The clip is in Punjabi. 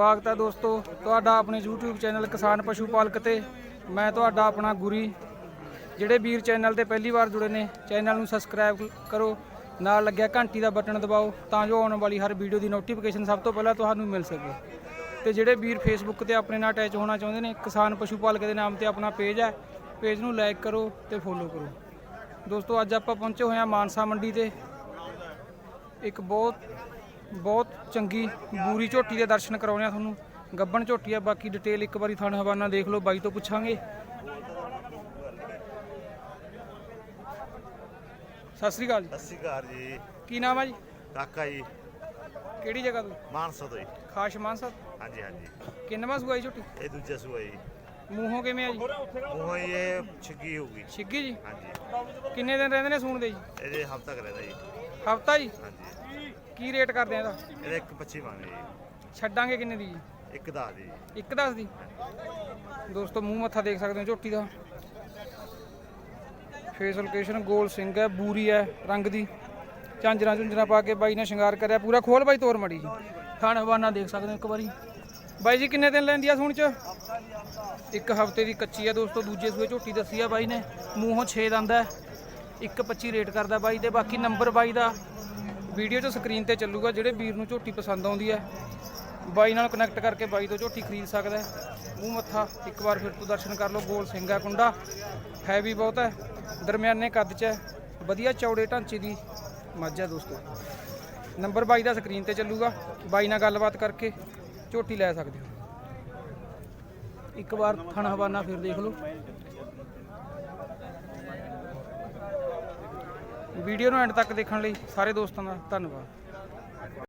ਸਵਾਗਤ ਹੈ ਦੋਸਤੋ। ਤੁਹਾਡਾ ਆਪਣੇ YouTube ਚੈਨਲ ਕਿਸਾਨ ਪਸ਼ੂ ਪਾਲਕ ਤੇ। ਮੈਂ ਤੁਹਾਡਾ ਆਪਣਾ ਗੁਰੀ। ਜਿਹੜੇ ਵੀਰ ਚੈਨਲ ਤੇ ਪਹਿਲੀ ਵਾਰ ਜੁੜੇ ਨੇ, ਚੈਨਲ ਨੂੰ ਸਬਸਕ੍ਰਾਈਬ ਕਰੋ। ਨਾਲ ਲੱਗਿਆ ਘੰਟੀ ਦਾ ਬਟਨ ਦਬਾਓ, ਤਾਂ ਜੋ ਆਉਣ ਵਾਲੀ ਹਰ ਵੀਡੀਓ ਦੀ ਨੋਟੀਫਿਕੇਸ਼ਨ ਸਭ ਤੋਂ ਪਹਿਲਾਂ ਤੁਹਾਨੂੰ ਮਿਲ ਸਕੇ। ਤੇ ਜਿਹੜੇ ਵੀਰ ਫੇਸਬੁੱਕ ਤੇ ਆਪਣੇ ਨਾਲ ਅਟੈਚ ਹੋਣਾ ਚਾਹੁੰਦੇ ਨੇ, ਕਿਸਾਨ ਪਸ਼ੂ ਪਾਲਕ ਦੇ ਨਾਮ ਤੇ ਆਪਣਾ ਪੇਜ ਹੈ ਪੇਜ ਨੂੰ ਲਾਈਕ ਕਰੋ ਤੇ ਫੋਲੋ ਕਰੋ। ਦੋਸਤੋ, ਅੱਜ ਆਪਾਂ ਪਹੁੰਚੇ ਹੋਏ ਹਾਂ ਮਾਨਸਾ ਮੰਡੀ ਤੇ। ਇੱਕ ਬਹੁਤ ਬਹੁਤ ਚੰਗੀ ਬੂਰੀ ਝੋਟੀ ਦੇ ਦਰਸ਼ਨ ਕਰਾਉਣੇ ਆ ਤੁਹਾਨੂੰ। ਗੱਬਣ ਝੋਟੀ ਆ ਬਾਕੀ ਡਿਟੇਲ ਇੱਕ ਵਾਰੀ ਥਾਣਾ ਹਵਾਨਾ ਦੇਖ ਲਓ ਬਾਈ ਤੋਂ ਪੁੱਛਾਂਗੇ। ਸਤਿ ਸ੍ਰੀ ਅਕਾਲ ਜੀ। ਸਤਿ ਸ਼੍ਰੀ ਅਕਾਲ ਜੀ। ਕੀ ਨਾਮ ਆ ਜੀ? ਕਾਕਾ ਜੀ। ਕਿਹੜੀ ਜਗ੍ਹਾ ਤੋਂ? ਮਾਨਸਾ ਤੋਂ ਜੀ। ਖਾਸ਼ ਮਾਨਸਾ? ਹਾਂਜੀ ਹਾਂਜੀ। ਕਿੰਨਵਾਂ ਸੂਆ ਜੀ ਝੋਟੀ? ਇਹ ਦੂਜਾ ਸੂਆ ਜੀ ਮੂੰਹੋਂ ਕਿਵੇਂ ਆ ਜੀ? ਉਹ ਇਹ ਛਿੱਗੀ ਹੋਊਗੀ ਛਿੱਗੀ ਜੀ? ਹਾਂਜੀ। ਕਿੰਨੇ ਦਿਨ ਰਹਿੰਦੇ ਨੇ ਸੂਣ ਦੇ ਜੀ? ਇਹਦੇ ਹਫ਼ਤਾ ਕੁ ਰਹਿੰਦਾ ਜੀ। ਹਫਤਾ ਜੀ? ਹਾਂਜੀ। ਕੀ ਰੇਟ ਕਰਦੇ ਆ ਇਹਦਾ? ਇਹਦੇ ਇੱਕ 25 ਮੰਗੇ ਜੀ। ਛੱਡਾਂਗੇ ਕਿੰਨੇ ਦੀ ਜੀ? ਇੱਕ ਦਾ ਜੀ ਇੱਕ ਦੱਸ ਦੀ? ਦੋਸਤੋ ਮੂੰਹ ਮੱਥਾ ਦੇਖ ਸਕਦੇ ਹੋ ਝੋਟੀ ਦਾ। ਫੇਸ ਲੋਕੇਸ਼ਨ ਗੋਲ ਸਿੰਘ ਹੈ ਬੂਰੀ ਹੈ ਰੰਗ ਦੀ। ਝਾਂਜਰਾਂ ਝੁੰਜਰਾਂ ਪਾ ਕੇ ਬਾਈ ਨੇ ਸ਼ਿੰਗਾਰ ਕਰਿਆ ਪੂਰਾ ਖੋਲ ਬਾਈ ਤੋਰ ਮੜੀ ਜੀ। ਹਵਾਨਾ ਦੇਖ ਸਕਦੇ ਹੋ ਇੱਕ ਵਾਰੀ। ਬਾਈ ਜੀ ਕਿੰਨੇ ਦਿਨ ਲੈਂਦੀ ਆ ਸੂਣ ਚ? ਇੱਕ ਹਫ਼ਤੇ ਦੀ ਕੱਚੀ ਆ ਦੋਸਤੋ ਦੂਜੇ ਸੂਏ ਝੋਟੀ ਦੱਸੀ ਆ ਬਾਈ ਨੇ। ਮੂੰਹੋਂ 6 ਦੰਦ ਹੈ। 1.25 ਰੇਟ ਕਰਦਾ ਬਾਈ ਤੇ ਬਾਕੀ ਨੰਬਰ ਬਾਈ ਦਾ ਵੀਡੀਓ 'ਚ ਸਕਰੀਨ ਤੇ ਚੱਲੂਗਾ, ਜਿਹੜੇ ਵੀਰ ਨੂੰ ਝੋਟੀ ਪਸੰਦ ਆਉਂਦੀ ਹੈ। ਬਾਈ ਨਾਲ ਕਨੈਕਟ ਕਰਕੇ ਬਾਈ ਤੋਂ ਝੋਟੀ ਖਰੀਦ ਸਕਦਾ ਮੂੰਹ ਮੱਥਾ, ਇੱਕ ਵਾਰ ਫਿਰ ਤੋਂ ਦਰਸ਼ਨ ਕਰ ਲਓ, ਗੋਲ ਸਿੰਘਾ ਕੁੰਡਾ। ਹੈ ਵੀ ਬਹੁਤ ਹੈ, ਦਰਮਿਆਨੇ ਕੱਦ 'ਚ ਹੈ। ਵਧੀਆ ਚੌੜੇ ਢਾਂਚੇ ਦੀ ਮੱਝ ਹੈ ਦੋਸਤੋ। ਨੰਬਰ ਬਾਈ ਦਾ ਸਕਰੀਨ ਤੇ ਚੱਲੂਗਾ। ਬਾਈ ਨਾਲ ਗੱਲਬਾਤ ਕਰਕੇ ਝੋਟੀ ਲੈ ਸਕਦੇ ਹੋ। ਇੱਕ ਵਾਰ ਥਣ ਹਵਾਨਾ ਫਿਰ ਦੇਖ ਲਓ। ਵੀਡੀਓ ਨੂੰ ਐਂਡ ਤੱਕ ਦੇਖਣ ਲਈ ਸਾਰੇ ਦੋਸਤਾਂ ਦਾ ਧੰਨਵਾਦ।